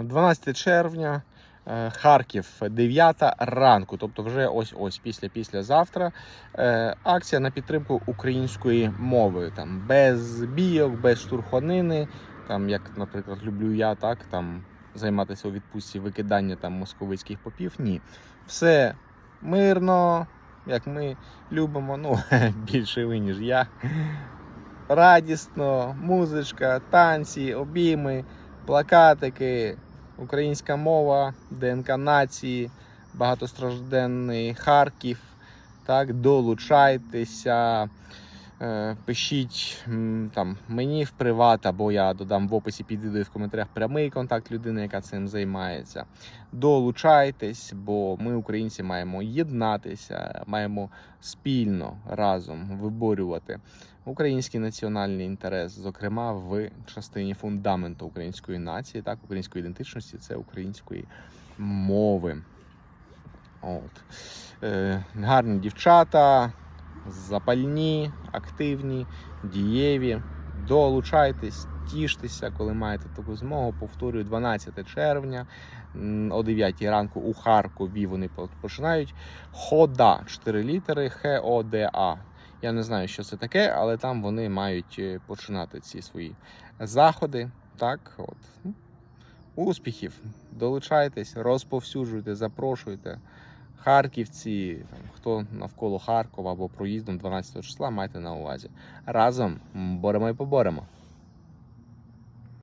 12 червня, е, Харків, 9 ранку, тобто вже ось ось після післязавтра. Е, Акція на підтримку української мови. Там без бійок, без штурханини. Там, як, наприклад, люблю я, так там займатися у відпустці викидання там московицьких попів. Ні. Все мирно, як ми любимо, ну, більше ви, ніж я. Радісно, музичка, танці, обійми, плакатики, українська мова, ДНК нації, багатостражденний Харків. Так, долучайтеся, пишіть там мені в приват, або я додам в описі під відео і в коментарях прямий контакт людини, яка цим займається. Долучайтесь, бо ми, українці, маємо єднатися, маємо спільно разом виборювати український національний інтерес, зокрема в частині фундаменту української нації, так, української ідентичності, це української мови. От. Е, гарні дівчата, запальні, активні, дієві. Долучайтесь, тіштеся, коли маєте таку змогу. Повторюю, 12 червня о 9 ранку у Харкові вони починають. Хода 4 літери Х-О-Д-А. Я не знаю, що це таке, але там вони мають е, починати ці свої заходи. Так, от. Успіхів! Долучайтесь, розповсюджуйте, запрошуйте. Харківці, там, хто навколо Харкова або проїздом 12 числа, майте на увазі. Разом боремо і поборемо.